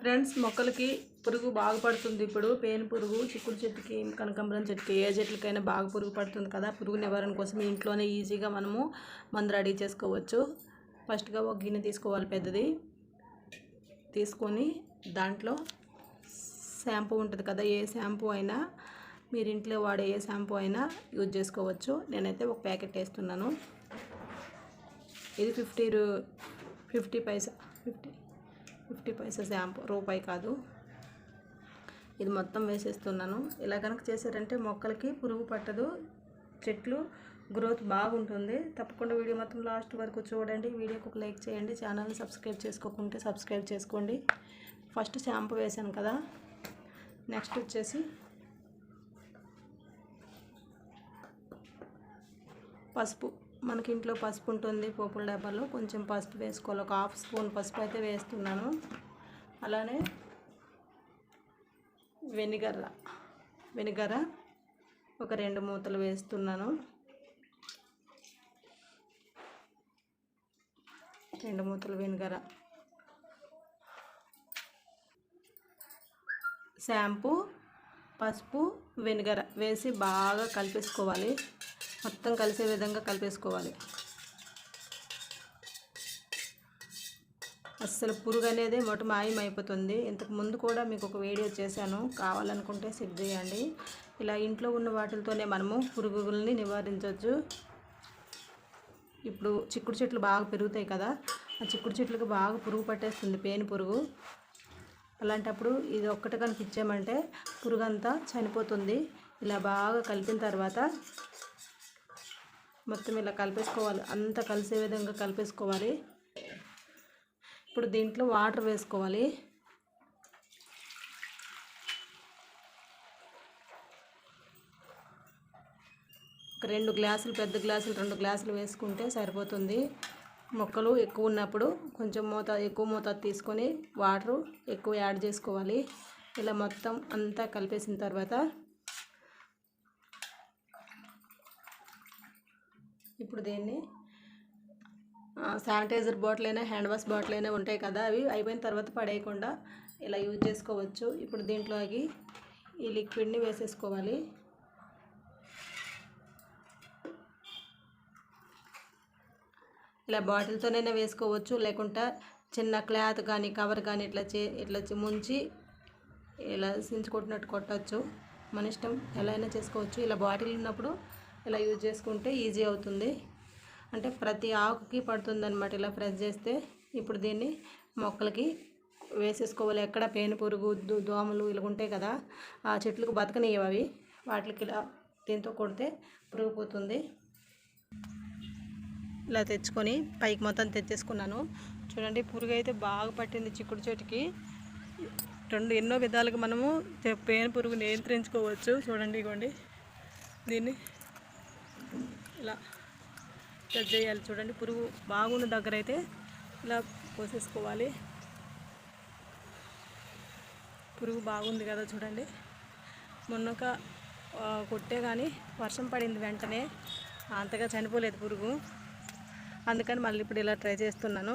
Friends మొక్కలకి పురుగు బాగా పడుతుంది ఇప్పుడు. పేను పురుగు చిక్కుడు చెట్టుకి కనకాంబరం చెట్టుకి ఏ చెట్లకైనా బాగా పురుగు పడుతుంది కదా. పురుగు నివారణ కోసం ఇంట్లోనే ఈజీగా మనము మందు రెడీ చేసుకోవచ్చు. ఫస్ట్గా ఒక గిన్నె తీసుకోవాలి పెద్దది. తీసుకొని దాంట్లో షాంపూ ఉంటుంది కదా ఏ షాంపూ అయినా మీరు ఇంట్లో వాడే ఏ షాంపూ అయినా యూజ్ చేసుకోవచ్చు. నేనైతే ఒక ప్యాకెట్ వేస్తున్నాను. ఇది ఫిఫ్టీ రూ ఫిఫ్టీ పైసా ఫిఫ్టీ ఫిఫ్టీ పైసెస్ యాంప్ రూపాయి కాదు. ఇది మొత్తం వేసేస్తున్నాను. ఇలా కనుక చేశారంటే మొక్కలకి పురుగు పట్టదు. చెట్లు గ్రోత్ బాగుంటుంది. తప్పకుండా వీడియో మొత్తం లాస్ట్ వరకు చూడండి. వీడియోకి ఒక లైక్ చేయండి. ఛానల్ని సబ్స్క్రైబ్ చేసుకోకుంటే సబ్స్క్రైబ్ చేసుకోండి. ఫస్ట్ షాంపూ వేసాను కదా. నెక్స్ట్ వచ్చేసి పసుపు. మనకి ఇంట్లో పసుపు ఉంటుంది పోపుల డబ్బాలో కొంచెం పసుపు వేసుకోవాలి. ఒక హాఫ్ స్పూన్ పసుపు అయితే వేస్తున్నాను. అలానే వెనిగర్ర వెనిగర ఒక రెండు మూతలు వేస్తున్నాను. రెండు మూతలు వెనిగర షాంపూ పసుపు వెనిగర వేసి బాగా కలిపేసుకోవాలి. మొత్తం కలిసే విధంగా కలిపేసుకోవాలి. అస్సలు పురుగు అనేది మొట్ట మాయం అయిపోతుంది ఇంతకు ముందు కూడా మీకు ఒక వీడియో చేశాను. కావాలనుకుంటే చెక్ చేయండి. ఇలా ఇంట్లో ఉన్న వాటితోనే మనము పురుగుల్ని నివారించవచ్చు ఇప్పుడు చిక్కుడు చెట్లు బాగా పెరుగుతాయి కదా. ఆ చిక్కుడు చెట్లకు బాగా పురుగు పట్టేస్తుంది పేను పురుగు. అలాంటప్పుడు ఇది ఒక్కటి కనుక ఇచ్చామంటే పురుగు అంతా చనిపోతుంది. ఇలా బాగా కలిపిన తర్వాత మొత్తం ఇలా కలిపేసుకోవాలి. అంతా కలిసే విధంగా కలిపేసుకోవాలి. ఇప్పుడు దీంట్లో వాటర్ వేసుకోవాలి. ఒక రెండు గ్లాసులు పెద్ద గ్లాసులు రెండు గ్లాసులు వేసుకుంటే సరిపోతుంది. మొక్కలు ఎక్కువ ఉన్నప్పుడు కొంచెం మోతా ఎక్కువ మోతాదు తీసుకొని వాటర్ ఎక్కువ యాడ్ చేసుకోవాలి. ఇలా మొత్తం అంతా కలిపేసిన తర్వాత ఇప్పుడు దీన్ని? శానిటైజర్ బాటిల్ అయినా హ్యాండ్ వాష్ బాటిల్ అయినా ఉంటాయి కదా అవి. అయిపోయిన తర్వాత పడేయకుండా ఇలా యూజ్ చేసుకోవచ్చు. ఇప్పుడు దీంట్లోకి ఈ లిక్విడ్ని వేసేసుకోవాలి. ఇలా బాటిల్తోనైనా వేసుకోవచ్చు. లేకుంటే చిన్న క్లాత్ కానీ కవర్ కానీ ఇట్లా చే ఇట్లా చే- ముంచి ఇలా సించుకుంటున్నట్టు కొట్టచ్చు. మన ఇష్టం ఎలా అయినా చేసుకోవచ్చు. ఇలా బాటిల్ ఉన్నప్పుడు ఇలా యూజ్ చేసుకుంటే ఈజీ అవుతుంది. అంటే ప్రతి ఆకుకి పడుతుందన్నమాట ఇలా ప్రెస్ చేస్తే. ఇప్పుడు దీన్ని మొక్కలకి వేసేసుకోవాలి. ఎక్కడ పేను పురుగు దోమలు ఇలా ఉంటాయి కదా ఆ చెట్లకు బతకనియవి అవి. వాటికి ఇలా దీంతో కొడితే పురుగు పోతుంది. ఇలా తెచ్చుకొని పైకి మొత్తం తెచ్చేసుకున్నాను. చూడండి పురుగు అయితే బాగా పట్టింది చిక్కుడు చెట్టుకి. రెండు ఎన్నో విధాలుగా మనము పేను పురుగు నియంత్రించుకోవచ్చు. చూడండి ఇగోండి. దీన్ని ఇలా కట్ చేయాలి. చూడండి పురుగు బాగున్న దగ్గర అయితే ఇలా పోసేసుకోవాలి. పురుగు బాగుంది కదా చూడండి. మొన్నక కొట్టే కానీ వర్షం పడింది వెంటనే. అంతగా చనిపోలేదు పురుగు. అందుకని మళ్ళీ ఇప్పుడు ఇలా ట్రై చేస్తున్నాను.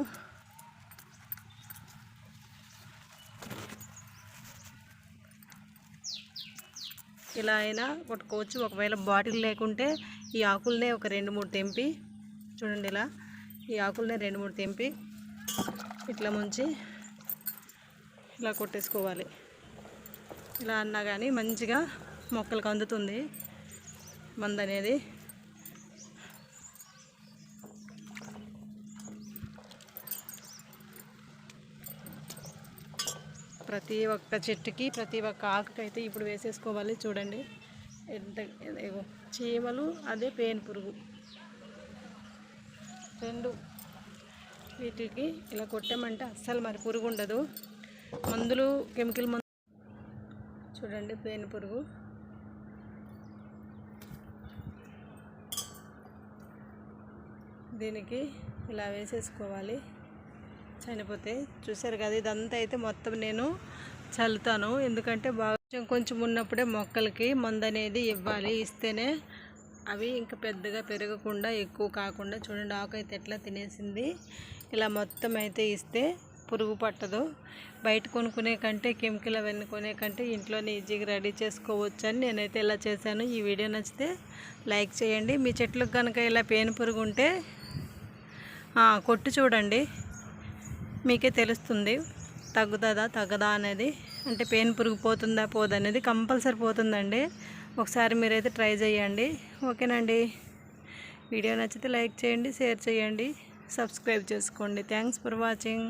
ఇలా అయినా కొట్టుకోవచ్చు. ఒకవేళ బాటిల్ లేకుంటే ఈ ఆకులనే ఒక రెండు మూడు తెంపి చూడండి ఇలా ఈ ఆకులనే రెండు మూడు తెంపి ఇట్లా ముంచి ఇలా కొట్టేసుకోవాలి. ఇలా అన్నా కానీ మంచిగా మొక్కలకు అందుతుంది మందు అనేది. ప్రతి ఒక్క చెట్టుకి ప్రతి ఒక్క ఆకుకైతే ఇప్పుడు వేసేసుకోవాలి చూడండి. ఎంత చీమలు అదే పేను పురుగు. రెండు. వీటికి ఇలా కొట్టామంటే అస్సలు మరి పురుగు ఉండదు. మందులు కెమికల్ మందు చూడండి పేను పురుగు. దీనికి ఇలా వేసేసుకోవాలి. చనిపోతే చూసారు కదా ఇదంతా అయితే మొత్తం నేను చల్లుతాను. ఎందుకంటే బాగా కొంచెం ఉన్నప్పుడే మొక్కలకి మందు అనేది ఇవ్వాలి. ఇస్తేనే అవి ఇంకా పెద్దగా పెరగకుండా ఎక్కువ కాకుండా చూడండి ఆకు అయితే ఎట్లా తినేసింది. ఇలా మొత్తం అయితే ఇస్తే పురుగు పట్టదు. బయట కొనుక్కునే కంటే కెమికల్ అవన్నీ కొనే కంటే ఇంట్లోనే ఈజీగా రెడీ చేసుకోవచ్చు అని నేనైతే ఇలా చేశాను. ఈ వీడియో నచ్చితే లైక్ చేయండి. మీ చెట్లకు కనుక ఇలా పేను పురుగు ఉంటే కొట్టు చూడండి. మీకే తెలుస్తుంది. తగ్గుతుందా? తగ్గదా అనేది? అంటే పెయిన్ పురుగు పోతుందా పోదనేది కంపల్సరీ పోతుందండి. ఒకసారి మీరైతే ట్రై చేయండి. ఓకేనండి. వీడియో నచ్చితే లైక్ చేయండి షేర్ చేయండి. సబ్స్క్రైబ్ చేసుకోండి. Thanks for watching.